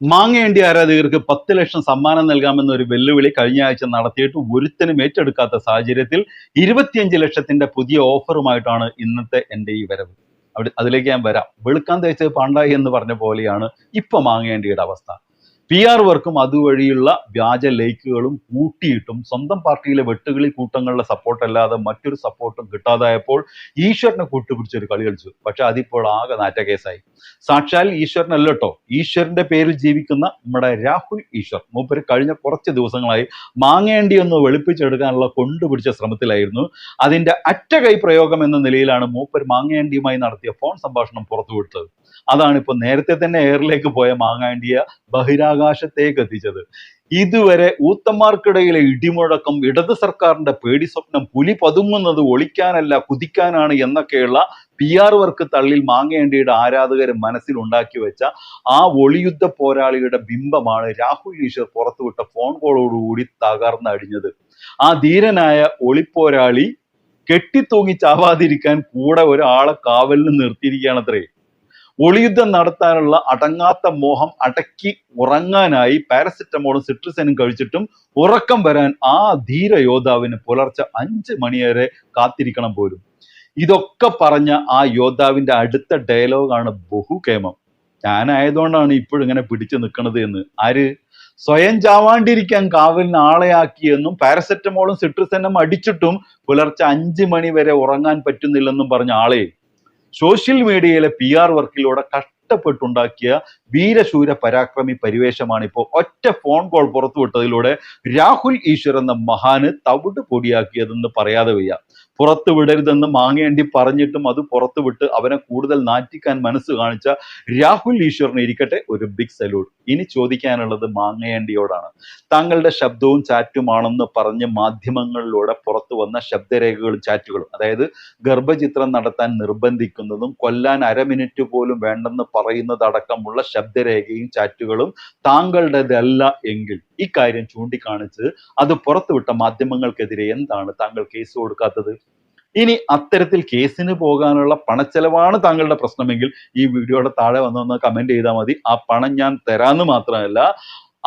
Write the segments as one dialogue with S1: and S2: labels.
S1: മാങ്ങേണ്ടി ആരാധകർക്ക് പത്ത് ലക്ഷം സമ്മാനം നൽകാമെന്ന ഒരു വെല്ലുവിളി കഴിഞ്ഞ ആഴ്ച നടത്തിയിട്ട് ഒരുത്തനും ഏറ്റെടുക്കാത്ത സാഹചര്യത്തിൽ ഇരുപത്തിയഞ്ച് ലക്ഷത്തിന്റെ പുതിയ ഓഫറുമായിട്ടാണ് ഇന്നത്തെ എന്റെ ഈ വരവ്. അവിടെ അതിലേക്ക് ഞാൻ വരാം. വെളുക്കാൻ തേച്ചത് പാണ്ടായി എന്ന് പറഞ്ഞ പോലെയാണ് ഇപ്പൊ മാങ്ങേണ്ടിയുടെ അവസ്ഥ. പി ആർ വർക്കും അതുവഴിയുള്ള വ്യാജ ലൈക്കുകളും കൂട്ടിയിട്ടും സ്വന്തം പാർട്ടിയിലെ വെട്ടുകിളി കൂട്ടങ്ങളുടെ സപ്പോർട്ട് അല്ലാതെ മറ്റൊരു സപ്പോർട്ടും കിട്ടാതായപ്പോൾ ഈശ്വരനെ കൂട്ടുപിടിച്ച് ഒരു കളി കളിച്ചു. പക്ഷെ അതിപ്പോൾ ആകെ നാറ്റ കേസായി സാക്ഷാൽ ഈശ്വരനല്ല ഈശ്വരന്റെ പേരിൽ ജീവിക്കുന്ന നമ്മുടെ രാഹുൽ ഈശ്വർ. മൂപ്പര് കഴിഞ്ഞ കുറച്ച് ദിവസങ്ങളായി മാങ്ങേണ്ടി ഒന്ന് വെളുപ്പിച്ചെടുക്കാനുള്ള കൊണ്ടുപിടിച്ച ശ്രമത്തിലായിരുന്നു. അതിന്റെ അറ്റകൈ പ്രയോഗം എന്ന നിലയിലാണ് മൂപ്പർ മാങ്ങേണ്ടിയുമായി നടത്തിയ ഫോൺ സംഭാഷണം പുറത്തുവിട്ടത്. അതാണ് ഇപ്പൊ നേരത്തെ തന്നെ എയറിലേക്ക് പോയ മാങ്ങാണ്ടിയ ബഹിരാകാശത്തേക്ക് എത്തിച്ചത് ഇതുവരെ ഊത്തന്മാർക്കിടയിലെ ഇടിമുഴക്കം ഇടത് സർക്കാരിന്റെ പേടി സ്വപ്നം പുലി പതുങ്ങുന്നത് ഒളിക്കാനല്ല കുതിക്കാനാണ് എന്നൊക്കെയുള്ള പി ആർ വർക്ക് തള്ളിൽ മാങ്ങേണ്ടിയുടെ ആരാധകർ മനസ്സിൽ ഉണ്ടാക്കി വെച്ച ആ ഒളിയുദ്ധ പോരാളിയുടെ ബിംബമാണ് രാഹുൽ ഈശ്വർ പുറത്തുവിട്ട ഫോൺ കോളോടുകൂടി തകർന്നടിഞ്ഞത്. ആ ധീരനായ ഒളിപ്പോരാളി കെട്ടിത്തൂങ്ങി ചാവാതിരിക്കാൻ കൂടെ ഒരാളെ കാവലിന് നിർത്തിയിരിക്കുകയാണത്രേ. ഒളിയുദ്ധം നടത്താനുള്ള അടങ്ങാത്ത മോഹം അടക്കി ഉറങ്ങാനായി പാരസെറ്റമോളും സിട്രിസനും കഴിച്ചിട്ടും ഉറക്കം വരാൻ ആ ധീര യോദ്ധാവിന് പുലർച്ചെ അഞ്ച് മണിവരെ കാത്തിരിക്കണം പോലും. ഇതൊക്കെ പറഞ്ഞ ആ യോദ്ധാവിന്റെ അടുത്ത ഡയലോഗാണ് ബഹുകേമം. ഞാനായതുകൊണ്ടാണ് ഇപ്പോഴും ഇങ്ങനെ പിടിച്ചു നിൽക്കുന്നത് എന്ന്. ആര്? സ്വയം ചാവാണ്ടിരിക്കാൻ കാവലിന് ആളെയാക്കിയെന്നും പാരസെറ്റമോളും സിട്രിസനും അടിച്ചിട്ടും പുലർച്ചെ അഞ്ച് മണി വരെ ഉറങ്ങാൻ പറ്റുന്നില്ലെന്നും പറഞ്ഞ ആളെ. സോഷ്യൽ മീഡിയയിലെ പി ആർ വർക്കിലൂടെ കഷ്ടപ്പെട്ടുണ്ടാക്കിയ വീരശൂര പരാക്രമി പരിവേഷമാണ് ഇപ്പോൾ ഒറ്റ ഫോൺ കോൾ പുറത്തുവിട്ടതിലൂടെ രാഹുൽ ഈശ്വർ എന്ന മഹാന് തവിട് പൊടിയാക്കിയതെന്ന് പറയാതെ വയ്യ. പുറത്തു വിടരുതെന്ന് മാങ്ങേണ്ടി പറഞ്ഞിട്ടും അത് പുറത്തുവിട്ട് അവനെ കൂടുതൽ നാറ്റിക്കാൻ മനസ്സ് കാണിച്ച രാഹുൽ ഈശ്വറിന് ഇരിക്കട്ടെ ഒരു ബിഗ് സല്യൂട്ട് ഇനി ചോദിക്കാനുള്ളത് മാങ്ങേണ്ടിയോടാണ്. താങ്കളുടെ ശബ്ദവും ചാറ്റുമാണെന്ന് പറഞ്ഞ് മാധ്യമങ്ങളിലൂടെ പുറത്തു വന്ന ശബ്ദരേഖകളും ചാറ്റുകളും അതായത് ഗർഭചിത്രം നടത്താൻ നിർബന്ധിക്കുന്നതും കൊല്ലാൻ അര മിനിറ്റ് പോലും വേണ്ടെന്ന് പറയുന്നതടക്കമുള്ള ശബ്ദരേഖയും ചാറ്റുകളും താങ്കളുടേതല്ല എങ്കിൽ ഇക്കാര്യം ചൂണ്ടിക്കാണിച്ച് അത് പുറത്തുവിട്ട മാധ്യമങ്ങൾക്കെതിരെ എന്താണ് താങ്കൾ കേസ് കൊടുക്കാത്തത്? ഇനി അത്തരത്തിൽ കേസിന് പോകാനുള്ള പണച്ചെലവാണ് താങ്കളുടെ പ്രശ്നമെങ്കിൽ ഈ വീഡിയോയുടെ താഴെ വന്ന് കമന്റ് ചെയ്താൽ മതി. ആ പണം ഞാൻ തരാന്ന് മാത്രമല്ല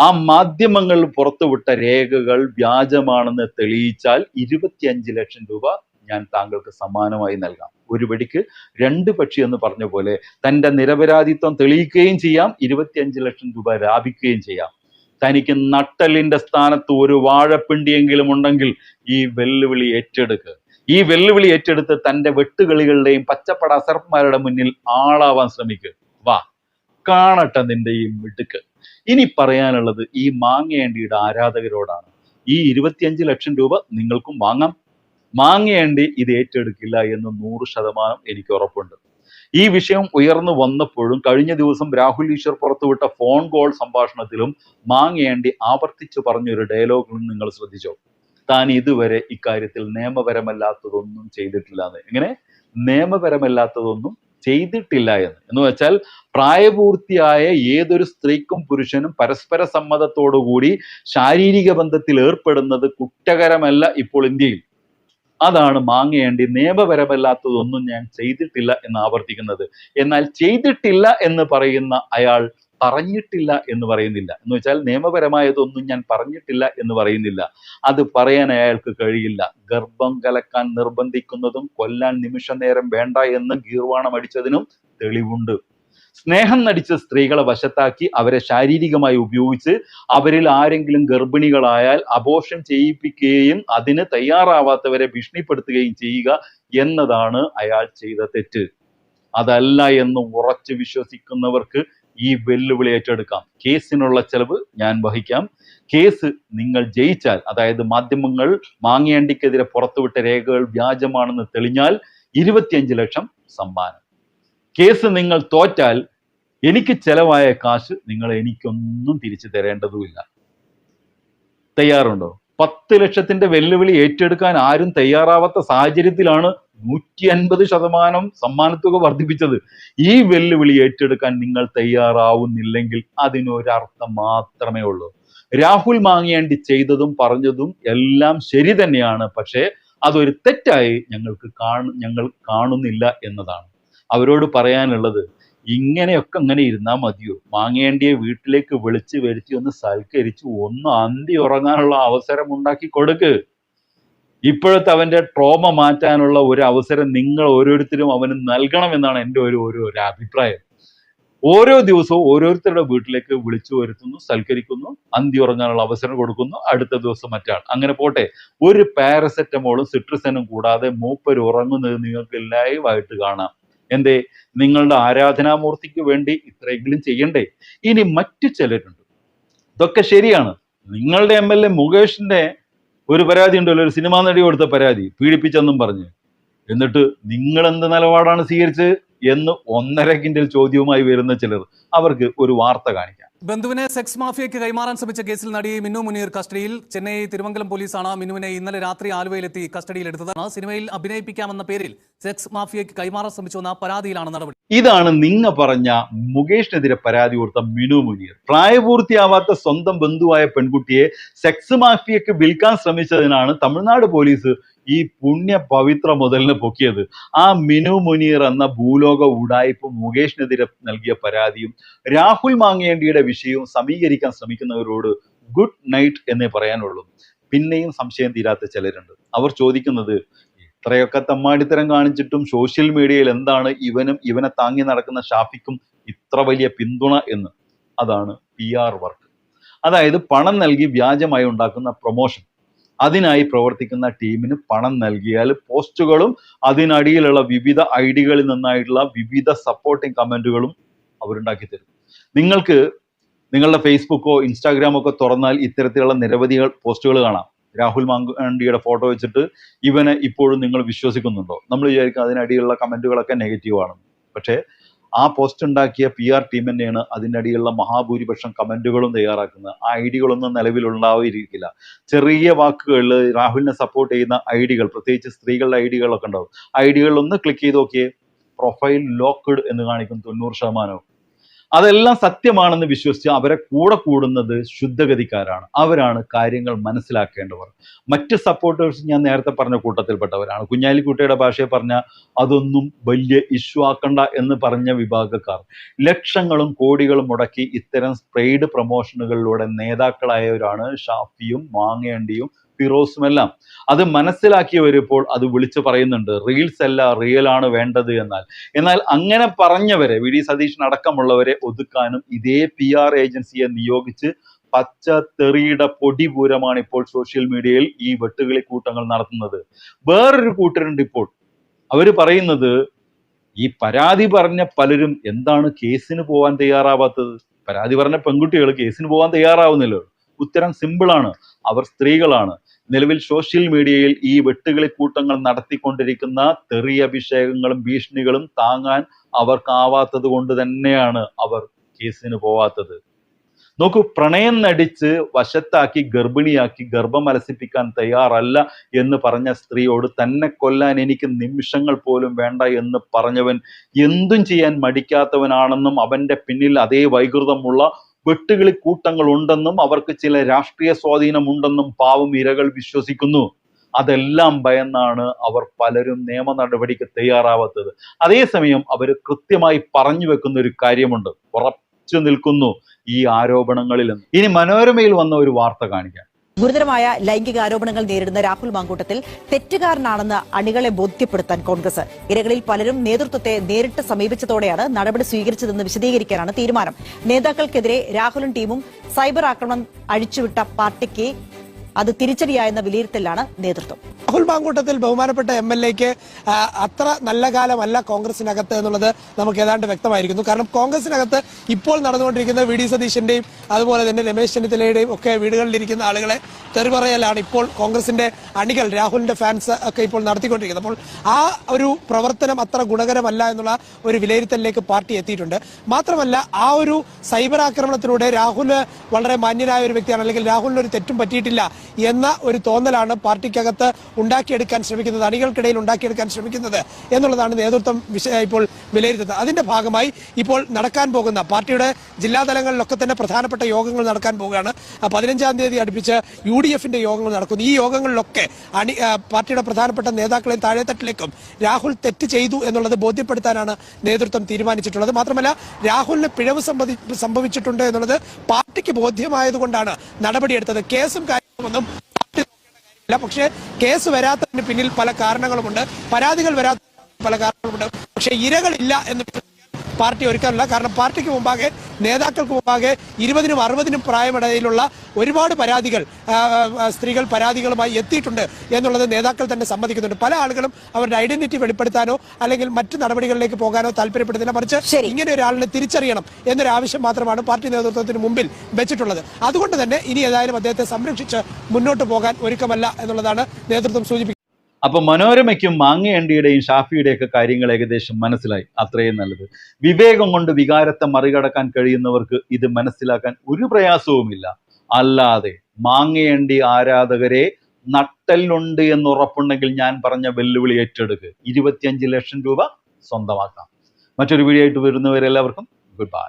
S1: ആ മാധ്യമങ്ങൾ പുറത്തുവിട്ട രേഖകൾ വ്യാജമാണെന്ന് തെളിയിച്ചാൽ ഇരുപത്തിയഞ്ച് ലക്ഷം രൂപ ഞാൻ താങ്കൾക്ക് സമ്മാനമായി നൽകാം. ഒരു വെടിക്ക് രണ്ട് പക്ഷി എന്ന് പറഞ്ഞ പോലെ തന്റെ നിരപരാധിത്വം തെളിയിക്കുകയും ചെയ്യാം ഇരുപത്തിയഞ്ച് ലക്ഷം രൂപ ലാഭിക്കുകയും ചെയ്യാം. തനിക്ക് നട്ടലിന്റെ സ്ഥാനത്ത് ഒരു വാഴപ്പിണ്ടിയെങ്കിലും ഉണ്ടെങ്കിൽ ഈ വെല്ലുവിളി ഏറ്റെടുക്കുക ഈ വെല്ലുവിളി ഏറ്റെടുത്ത് തന്റെ വെട്ടുകളികളുടെയും പച്ചപ്പട അസർമാരുടെ മുന്നിൽ ആളാവാൻ ശ്രമിക്കുക വാ കാണട്ടെ നിന്റെ ഈ മിടുക്ക്. ഇനി പറയാനുള്ളത് ഈ മാങ്ങേണ്ടിയുടെ ആരാധകരോടാണ്. ഈ ഇരുപത്തിയഞ്ച് ലക്ഷം രൂപ നിങ്ങൾക്കും വാങ്ങാം. മാങ്ങേണ്ടി ഇത് ഏറ്റെടുക്കില്ല എന്ന് നൂറ് ശതമാനം എനിക്ക് ഉറപ്പുണ്ട്. ഈ വിഷയം ഉയർന്നു വന്നപ്പോഴും കഴിഞ്ഞ ദിവസം രാഹുൽ ഈശ്വർ പുറത്തുവിട്ട ഫോൺ കോൾ സംഭാഷണത്തിലും മാങ്ങേണ്ടി ആവർത്തിച്ചു പറഞ്ഞൊരു ഡയലോഗും നിങ്ങൾ ശ്രദ്ധിച്ചോ? താൻ ഇതുവരെ ഇക്കാര്യത്തിൽ നിയമപരമല്ലാത്തതൊന്നും ചെയ്തിട്ടില്ല എന്ന്. എങ്ങനെ? നിയമപരമല്ലാത്തതൊന്നും ചെയ്തിട്ടില്ല എന്ന്. എന്ന് വെച്ചാൽ പ്രായപൂർത്തിയായ ഏതൊരു സ്ത്രീക്കും പുരുഷനും പരസ്പര സമ്മതത്തോടുകൂടി ശാരീരിക ബന്ധത്തിൽ ഏർപ്പെടുന്നത് കുറ്റകരമല്ല ഇപ്പോൾ ഇന്ത്യയിൽ. അതാണ് മാങ്ങേണ്ടി നിയമപരമല്ലാത്തതൊന്നും ഞാൻ ചെയ്തിട്ടില്ല എന്ന് ആവർത്തിക്കുന്നത്. എന്നാൽ ചെയ്തിട്ടില്ല എന്ന് പറയുന്ന അയാൾ പറഞ്ഞിട്ടില്ല എന്ന് പറയുന്നില്ല. എന്ന് വെച്ചാൽ നിയമപരമായതൊന്നും ഞാൻ പറഞ്ഞിട്ടില്ല എന്ന് പറയുന്നില്ല. അത് പറയാൻ അയാൾക്ക് കഴിയില്ല. ഗർഭം കലക്കാൻ നിർബന്ധിക്കുന്നതും കൊല്ലാൻ നിമിഷ നേരം വേണ്ട എന്ന് ഗീർവാണം അടിച്ചതിനും തെളിവുണ്ട്. സ്നേഹം നടിച്ച സ്ത്രീകളെ വശത്താക്കി അവരെ ശാരീരികമായി ഉപയോഗിച്ച് അവരിൽ ആരെങ്കിലും ഗർഭിണികളായാൽ അബോഷം ചെയ്യിപ്പിക്കുകയും അതിന് തയ്യാറാവാത്തവരെ ഭീഷണിപ്പെടുത്തുകയും ചെയ്യുക എന്നതാണ് അയാൾ ചെയ്ത തെറ്റ്. അതല്ല എന്ന് ഉറച്ചു വിശ്വസിക്കുന്നവർക്ക് ഈ വെല്ലുവിളി ഏറ്റെടുക്കാം. കേസിനുള്ള ചെലവ് ഞാൻ വഹിക്കാം. കേസ് നിങ്ങൾ ജയിച്ചാൽ അതായത് മാധ്യമങ്ങൾ മാങ്ങേണ്ടിക്കെതിരെ പുറത്തുവിട്ട രേഖകൾ വ്യാജമാണെന്ന് തെളിഞ്ഞാൽ ഇരുപത്തിയഞ്ച് ലക്ഷം സമ്മാനം. കേസ് നിങ്ങൾ തോറ്റാൽ എനിക്ക് ചെലവായ കാശ് നിങ്ങൾ എനിക്കൊന്നും തിരിച്ചു തരേണ്ടതുമില്ല. തയ്യാറുണ്ടോ? പത്ത് ലക്ഷത്തിന്റെ വെല്ലുവിളി ഏറ്റെടുക്കാൻ ആരും തയ്യാറാവാത്ത സാഹചര്യത്തിലാണ് നൂറ്റി അൻപത് ശതമാനം സമ്മാനത്തുക വർദ്ധിപ്പിച്ചത്. ഈ വെല്ലുവിളി ഏറ്റെടുക്കാൻ നിങ്ങൾ തയ്യാറാവുന്നില്ലെങ്കിൽ അതിനൊരർത്ഥം മാത്രമേ ഉള്ളൂ. രാഹുൽ മാങ്ങിയാണ്ടി ചെയ്തതും പറഞ്ഞതും എല്ലാം ശരി തന്നെയാണ്. പക്ഷേ അതൊരു തെറ്റായി ഞങ്ങൾക്ക് കാണു ഞങ്ങൾ കാണുന്നില്ല എന്നതാണ്. അവരോട് പറയാനുള്ളത് ഇങ്ങനെയൊക്കെ അങ്ങനെ ഇരുന്നാൽ മതിയോ? മാങ്ങേണ്ടിയെ വീട്ടിലേക്ക് വിളിച്ച് വരുത്തി ഒന്ന് സൽക്കരിച്ച് ഒന്ന് അന്തി ഉറങ്ങാനുള്ള അവസരം ഉണ്ടാക്കി കൊടുക്ക്. ഇപ്പോഴത്തെ അവന്റെ ട്രോമ മാറ്റാനുള്ള ഒരു അവസരം നിങ്ങൾ ഓരോരുത്തരും അവന് നൽകണം എന്നാണ് എന്റെ ഒരു ഒരു അഭിപ്രായം. ഓരോ ദിവസവും ഓരോരുത്തരുടെ വീട്ടിലേക്ക് വിളിച്ചു വരുത്തുന്നു സൽക്കരിക്കുന്നു അന്തി ഉറങ്ങാനുള്ള അവസരം കൊടുക്കുന്നു അടുത്ത ദിവസം മറ്റാൾ അങ്ങനെ പോട്ടെ ഒരു പാരസെറ്റമോളും സിട്രസനും കൂടാതെ മൂപ്പർ ഉറങ്ങുന്നത് നിങ്ങൾക്ക് ലൈവായിട്ട് കാണാം. എന്തേ? നിങ്ങളുടെ ആരാധനാമൂർത്തിക്ക് വേണ്ടി ഇത്രയെങ്കിലും ചെയ്യണ്ടേ? ഇനി മറ്റു ചിലരുണ്ട്. ഇതൊക്കെ ശരിയാണ്. നിങ്ങളുടെ എം എൽ എ മുകേഷിന്റെ ഒരു പരാതി ഉണ്ടല്ലോ ഒരു സിനിമാ നടി കൊടുത്ത പരാതി പീഡിപ്പിച്ചെന്നും പറഞ്ഞ്. എന്നിട്ട് നിങ്ങൾ എന്ത് നിലപാടാണ് സ്വീകരിച്ചത് എന്ന് ഒന്നര കിൻഡൽ ചോദ്യവുമായി വരുന്ന ചിലർ അവർക്ക് ഒരു വാർത്ത കാണിക്കാം.
S2: ബന്ധുവിനെ സെക്സ് മാഫിയയ്ക്ക് കൈമാറാൻ ശ്രമിച്ച കേസിൽ നടി മിന്നു മുനീർ കസ്റ്റഡിയിൽ. ചെന്നൈ തിരുമംഗലം പോലീസാണ് മിന്നുവിനെ ഇന്നലെ രാത്രി ആലുവയിലെത്തി കസ്റ്റഡിയിലെടുത്തതാണ് സിനിമയിൽ അഭിനയിപ്പിക്കാമെന്ന പേരിൽ സെക്സ് മാഫിയയ്ക്ക് കൈമാറാൻ ശ്രമിച്ചുവെന്ന പരാതിയിലാണ് നടപടി.
S1: ഇതാണ് നിങ്ങ പറഞ്ഞ മുകേഷിനെതിരെ പരാതി കൊടുത്ത മിനു മുനീർ. പ്രായപൂർത്തിയാവാത്ത സ്വന്തം ബന്ധുവായ പെൺകുട്ടിയെ സെക്സ് മാഫിയക്ക് വിൽക്കാൻ ശ്രമിച്ചതിനാണ് തമിഴ്നാട് പോലീസ് ഈ പുണ്യ പവിത്ര മുതലിന് പൊക്കിയത്. ആ മിനു മുനീർ എന്ന ഭൂലോക ഉടായ്പ മുകേഷിനെതിരെ നൽകിയ പരാതിയും രാഹുൽ മാങ്ങേണ്ടിയുടെ വിഷയവും സമീകരിക്കാൻ ശ്രമിക്കുന്നവരോട് ഗുഡ് നൈറ്റ് എന്നേ പറയാനുള്ളൂ. പിന്നെയും സംശയം തീരാത്ത ചിലരുണ്ട്. അവർ ചോദിക്കുന്നത് ഇത്രയൊക്കെ തമ്മാടിത്തരം കാണിച്ചിട്ടും സോഷ്യൽ മീഡിയയിൽ എന്താണ് ഇവനും ഇവനെ താങ്ങി നടക്കുന്ന ഷാഫിക്കും ഇത്ര വലിയ പിന്തുണ എന്ന്? അതാണ് പി ആർ വർക്ക്. അതായത് പണം നൽകി വ്യാജമായി ഉണ്ടാക്കുന്ന പ്രൊമോഷൻ. അതിനായി പ്രവർത്തിക്കുന്ന ടീമിന് പണം നൽകിയാൽ പോസ്റ്റുകളും അതിനടിയിലുള്ള വിവിധ ഐഡികളിൽ നിന്നായിട്ടുള്ള വിവിധ സപ്പോർട്ടിംഗ് കമന്റുകളും അവരുണ്ടാക്കി തരും. നിങ്ങൾക്ക് നിങ്ങളുടെ ഫേസ്ബുക്കോ ഇൻസ്റ്റാഗ്രാമോ ഒക്കെ തുറന്നാൽ ഇത്തരത്തിലുള്ള നിരവധി പോസ്റ്റുകൾ കാണാം. രാഹുൽ മാങ്കാണ്ടിയുടെ ഫോട്ടോ വെച്ചിട്ട് ഇവനെ ഇപ്പോഴും നിങ്ങൾ വിശ്വസിക്കുന്നുണ്ടോ? നമ്മൾ വിചാരിക്കും അതിനടിയിലുള്ള കമന്റുകളൊക്കെ നെഗറ്റീവ് ആണെന്ന് പക്ഷേ ആ പോസ്റ്റ് ഉണ്ടാക്കിയ പി ആർ ടീം തന്നെയാണ് അതിനടിയിലുള്ള മഹാഭൂരിപക്ഷം കമന്റുകളും തയ്യാറാക്കുന്നത്. ആ ഐഡികളൊന്നും നിലവിലുണ്ടാവുകയിരിക്കില്ല ചെറിയ വാക്കുകളിൽ രാഹുലിനെ സപ്പോർട്ട് ചെയ്യുന്ന ഐഡികൾ പ്രത്യേകിച്ച് സ്ത്രീകളുടെ ഐഡികളൊക്കെ ഉണ്ടാവും. ഐഡികളിൽ ഒന്ന് ക്ലിക്ക് ചെയ്ത് നോക്കിയേ പ്രൊഫൈൽ ലോക്ക്ഡ് എന്ന് കാണിക്കും തൊണ്ണൂറ് ശതമാനവും. അതെല്ലാം സത്യമാണെന്ന് വിശ്വസിച്ച് അവരെ കൂടെ കൂടുന്നത് ശുദ്ധഗതിക്കാരാണ്. അവരാണ് കാര്യങ്ങൾ മനസ്സിലാക്കേണ്ടവർ. മറ്റ് സപ്പോർട്ടേഴ്സ് ഞാൻ നേരത്തെ പറഞ്ഞ കൂട്ടത്തിൽപ്പെട്ടവരാണ്. കുഞ്ഞാലിക്കുട്ടിയുടെ ഭാഷയെ പറഞ്ഞ അതൊന്നും വലിയ ഇഷ്യൂ ആക്കണ്ട എന്ന് പറഞ്ഞ വിഭാഗക്കാർ. ലക്ഷങ്ങളും കോടികളും മുടക്കി ഇത്തരം സ്പ്രെയ്ഡ് പ്രൊമോഷനുകളിലൂടെ നേതാക്കളായവരാണ് ഷാഫിയും മാങ്ങേണ്ടിയും ഫിറോസും എല്ലാം അത് മനസ്സിലാക്കിയവരിപ്പോൾ അത് വിളിച്ചു പറയുന്നുണ്ട് റീൽസ് അല്ല റിയൽ ആണ് വേണ്ടത് എന്നാൽ. എന്നാൽ അങ്ങനെ പറഞ്ഞവരെ വി. ഡി. സതീശൻ അടക്കമുള്ളവരെ ഒതുക്കാനും ഇതേ പി ആർ ഏജൻസിയെ നിയോഗിച്ച് പച്ച തെറിയുടെ പൊടിപൂരമാണ് ഇപ്പോൾ സോഷ്യൽ മീഡിയയിൽ ഈ വെട്ടുകിളി കൂട്ടങ്ങൾ നടത്തുന്നത്. വേറൊരു കൂട്ടരുണ്ട് ഇപ്പോൾ. അവർ പറയുന്നത് ഈ പരാതി പറഞ്ഞ പലരും എന്താണ് കേസിന് പോകാൻ തയ്യാറാവാത്തത്? പരാതി പറഞ്ഞ പെൺകുട്ടികൾ കേസിന് പോകാൻ തയ്യാറാവുന്നില്ല. ഉത്തരം സിമ്പിളാണ് അവർ സ്ത്രീകളാണ്. നിലവിൽ സോഷ്യൽ മീഡിയയിൽ ഈ വെട്ടുകിളി കൂട്ടങ്ങൾ നടത്തിക്കൊണ്ടിരിക്കുന്ന തെറിയഭിഷേകങ്ങളും ഭീഷണികളും താങ്ങാൻ അവർക്കാവാത്തത് കൊണ്ട് തന്നെയാണ് അവർ കേസിന് പോവാത്തത്. നോക്കൂ പ്രണയം നടിച്ച് വശത്താക്കി ഗർഭിണിയാക്കി ഗർഭം അലസിപ്പിക്കാൻ തയ്യാറല്ല എന്ന് പറഞ്ഞ സ്ത്രീയോട് തന്നെ കൊല്ലാൻ എനിക്ക് നിമിഷങ്ങൾ പോലും വേണ്ട എന്ന് പറഞ്ഞവൻ എന്തും ചെയ്യാൻ മടിക്കാത്തവനാണെന്നും അവന്റെ പിന്നിൽ അതേ വൈകൃതമുള്ള വെട്ടുകിളി കൂട്ടങ്ങൾ ഉണ്ടെന്നും അവർക്ക് ചില രാഷ്ട്രീയ സ്വാധീനമുണ്ടെന്നും പാവം ഇരകൾ വിശ്വസിക്കുന്നു. അതെല്ലാം ഭയന്നാണ് അവർ പലരും നിയമ നടപടിക്ക് തയ്യാറാവാത്തത്. അതേസമയം അവർ കൃത്യമായി പറഞ്ഞു വെക്കുന്ന ഒരു കാര്യമുണ്ട്. ഉറച്ചു നിൽക്കുന്നു ഈ ആരോപണങ്ങളിൽ ഇനി മനോരമയിൽ വന്ന ഒരു വാർത്ത കാണിക്കാം.
S3: ഗുരുതരമായ ലൈംഗിക ആരോപണങ്ങൾ നേരിടുന്ന രാഹുൽ മാങ്കൂട്ടത്തിൽ തെറ്റുകാരനാണെന്ന് അണികളെ ബോധ്യപ്പെടുത്താൻ കോൺഗ്രസ്. ഇരകളിൽ പലരും നേതൃത്വത്തെ നേരിട്ട് സമീപിച്ചതോടെയാണ് നടപടി സ്വീകരിച്ചതെന്ന് വിശദീകരിക്കാനാണ് തീരുമാനം. നേതാക്കൾക്കെതിരെ രാഹുലും ടീമും സൈബർ ആക്രമണം അഴിച്ചുവിട്ട പാർട്ടിക്ക് അത് തിരിച്ചടിയായെന്ന വിലയിരുത്തലാണ് നേതൃത്വം.
S4: രാഹുൽ മാങ്കൂട്ടത്തിൽ ബഹുമാനപ്പെട്ട എം എൽ എക്ക് അത്ര നല്ല കാലമല്ല കോൺഗ്രസിനകത്ത് എന്നുള്ളത് നമുക്ക് ഏതാണ്ട് വ്യക്തമായിരിക്കുന്നു. കാരണം കോൺഗ്രസിനകത്ത് ഇപ്പോൾ നടന്നുകൊണ്ടിരിക്കുന്ന വി ഡി സതീശന്റെയും അതുപോലെ തന്നെ രമേശ് ചെന്നിത്തലയുടെയും ഒക്കെ വീടുകളിലിരിക്കുന്ന ആളുകളെ തെറിപറയലാണ് ഇപ്പോൾ കോൺഗ്രസിന്റെ അണികൾ രാഹുലിന്റെ ഫാൻസ് ഒക്കെ ഇപ്പോൾ നടത്തിക്കൊണ്ടിരിക്കുന്നത്. അപ്പോൾ ആ ഒരു പ്രവർത്തനം അത്ര ഗുണകരമല്ല എന്നുള്ള ഒരു വിലയിരുത്തലിലേക്ക് പാർട്ടി എത്തിയിട്ടുണ്ട്. മാത്രമല്ല ആ ഒരു സൈബർ ആക്രമണത്തിലൂടെ രാഹുൽ വളരെ മാന്യനായ ഒരു വ്യക്തിയാണ്. അല്ലെങ്കിൽ രാഹുലിന് ഒരു തെറ്റും പറ്റിയിട്ടില്ല എന്ന ഒരു തോന്നലാണ് പാർട്ടിക്കകത്ത് ഉണ്ടാക്കിയെടുക്കാൻ ശ്രമിക്കുന്നത് അണികൾക്കിടയിൽ ഉണ്ടാക്കിയെടുക്കാൻ ശ്രമിക്കുന്നത് എന്നുള്ളതാണ് നേതൃത്വം ഇപ്പോൾ വിലയിരുത്തുന്നത്. അതിന്റെ ഭാഗമായി ഇപ്പോൾ നടക്കാൻ പോകുന്ന പാർട്ടിയുടെ ജില്ലാതലങ്ങളിലൊക്കെ തന്നെ പ്രധാനപ്പെട്ട യോഗങ്ങൾ നടക്കാൻ പോവുകയാണ്. പതിനഞ്ചാം തീയതി അടുപ്പിച്ച് യു ഡി എഫിന്റെ യോഗങ്ങൾ നടക്കുന്നു. ഈ യോഗങ്ങളിലൊക്കെ അണി പാർട്ടിയുടെ പ്രധാനപ്പെട്ട നേതാക്കളെയും താഴെത്തട്ടിലേക്കും രാഹുൽ തെറ്റ് ചെയ്തു എന്നുള്ളത് ബോധ്യപ്പെടുത്താനാണ് നേതൃത്വം തീരുമാനിച്ചിട്ടുള്ളത്. മാത്രമല്ല രാഹുലിന് പിഴവ് സംഭവിച്ചിട്ടുണ്ട് എന്നുള്ളത് പാർട്ടിക്ക് ബോധ്യമായതുകൊണ്ടാണ് നടപടിയെടുത്തത്. കേസും കാര്യമില്ല. പക്ഷേ കേസ് വരാത്തതിന് പിന്നിൽ പല കാരണങ്ങളുമുണ്ട്. പരാതികൾ വരാത്ത പല കാരണങ്ങളുമുണ്ട്. പക്ഷേ ഇരകളില്ല എന്ന് പാർട്ടി ഒരുക്കാനില്ല കാരണം പാർട്ടിക്ക് മുമ്പാകെ നേതാക്കൾക്ക് മുമ്പാകെ ഇരുപതിനും അറുപതിനും പ്രായമിടയിലുള്ള ഒരുപാട് പരാതികൾ സ്ത്രീകൾ പരാതികളുമായി എത്തിയിട്ടുണ്ട് എന്നുള്ളത് നേതാക്കൾ തന്നെ സമ്മതിക്കുന്നുണ്ട്. പല ആളുകളും അവരുടെ ഐഡന്റിറ്റി വെളിപ്പെടുത്താനോ അല്ലെങ്കിൽ മറ്റു നടപടികളിലേക്ക് പോകാനോ താല്പര്യപ്പെടുന്നില്ല. മറിച്ച് ഇങ്ങനെ ഒരാളിനെ തിരിച്ചറിയണം എന്നൊരു ആവശ്യം മാത്രമാണ് പാർട്ടി നേതൃത്വത്തിന് മുമ്പിൽ വെച്ചിട്ടുള്ളത്. അതുകൊണ്ട് തന്നെ ഇനി ഏതായാലും അദ്ദേഹത്തെ സംരക്ഷിച്ച് മുന്നോട്ട് പോകാൻ ഒരുക്കമല്ല എന്നുള്ളതാണ് നേതൃത്വം സൂചിപ്പിക്കുന്നത്.
S1: അപ്പൊ മനോരമയ്ക്കും മാങ്ങയണ്ടിയുടെയും ഷാഫിയുടെയൊക്കെ കാര്യങ്ങൾ ഏകദേശം മനസ്സിലായി. അത്രയും നല്ലത്. വിവേകം കൊണ്ട് വികാരത്തെ മറികടക്കാൻ കഴിയുന്നവർക്ക് ഇത് മനസ്സിലാക്കാൻ ഒരു പ്രയാസവുമില്ല. അല്ലാതെ മാങ്ങയണ്ടി ആരാധകരെ നട്ടലുണ്ട് എന്ന് ഉറപ്പുണ്ടെങ്കിൽ ഞാൻ പറഞ്ഞ വെല്ലുവിളി ഏറ്റെടുക്ക്. ഇരുപത്തിയഞ്ച് ലക്ഷം രൂപ സ്വന്തമാക്കാം. മറ്റൊരു വീഡിയോ ആയിട്ട് വരുന്നവരെല്ലാവർക്കും ഗുഡ് ബൈ.